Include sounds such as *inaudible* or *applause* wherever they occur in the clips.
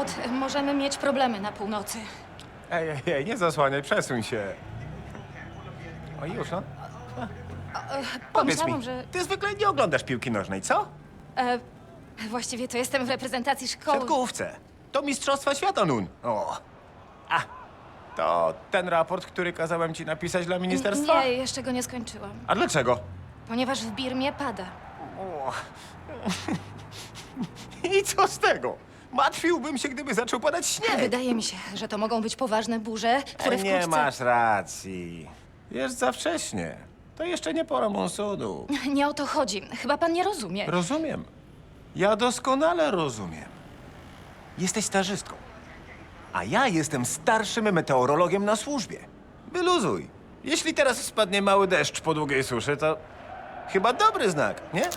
Od, możemy mieć problemy na północy. Ej, ej, ej, nie zasłaniaj, przesuń się. O już, no. Powiedz Pomyślałam, mi, że... ty zwykle nie oglądasz piłki nożnej, co? E, właściwie to jestem w reprezentacji W szkoły. siatkówce. To Mistrzostwa Świata, Nun. O. A, to ten raport, który kazałem ci napisać dla ministerstwa? Nie, jeszcze go nie skończyłam. A dlaczego? Ponieważ w Birmie pada. O. *laughs* I co z tego? Martwiłbym się, gdyby zaczął padać śnieg. Wydaje mi się, że to mogą być poważne burze, które nie wkrótce... masz racji. Jest za wcześnie. To jeszcze nie pora monsunu. Nie o to chodzi. Chyba pan nie rozumie. Rozumiem. Ja doskonale rozumiem. Jesteś stażystką. A ja jestem starszym meteorologiem na służbie. Wyluzuj. Jeśli teraz spadnie mały deszcz po długiej suszy, to chyba dobry znak, nie?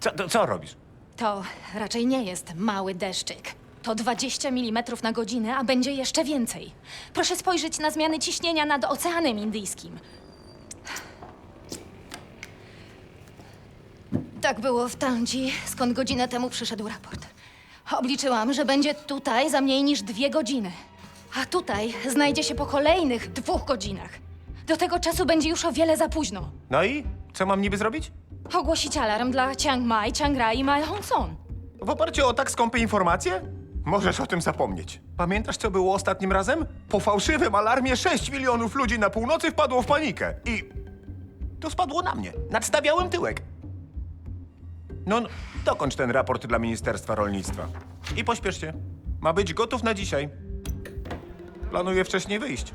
Co, to, co robisz? To raczej nie jest mały deszczyk. To 20 mm na godzinę, a będzie jeszcze więcej. Proszę spojrzeć na zmiany ciśnienia nad Oceanem Indyjskim. Tak było w Tangi, skąd godzinę temu przyszedł raport. Obliczyłam, że będzie tutaj za mniej niż dwie godziny. A tutaj znajdzie się po kolejnych dwóch godzinach. Do tego czasu będzie już o wiele za późno. No i co mam niby zrobić? Ogłosić alarm dla Chiang Mai, Chiang Rai i Mae Hong Son. W oparciu o tak skąpe informacje? Możesz o tym zapomnieć. Pamiętasz, co było ostatnim razem? Po fałszywym alarmie 6 milionów ludzi na północy wpadło w panikę. I to spadło na mnie. Nadstawiałem tyłek. No, no, dokończ ten raport dla Ministerstwa Rolnictwa. I pośpiesz się. Ma być gotów na dzisiaj. Planuję wcześniej wyjść.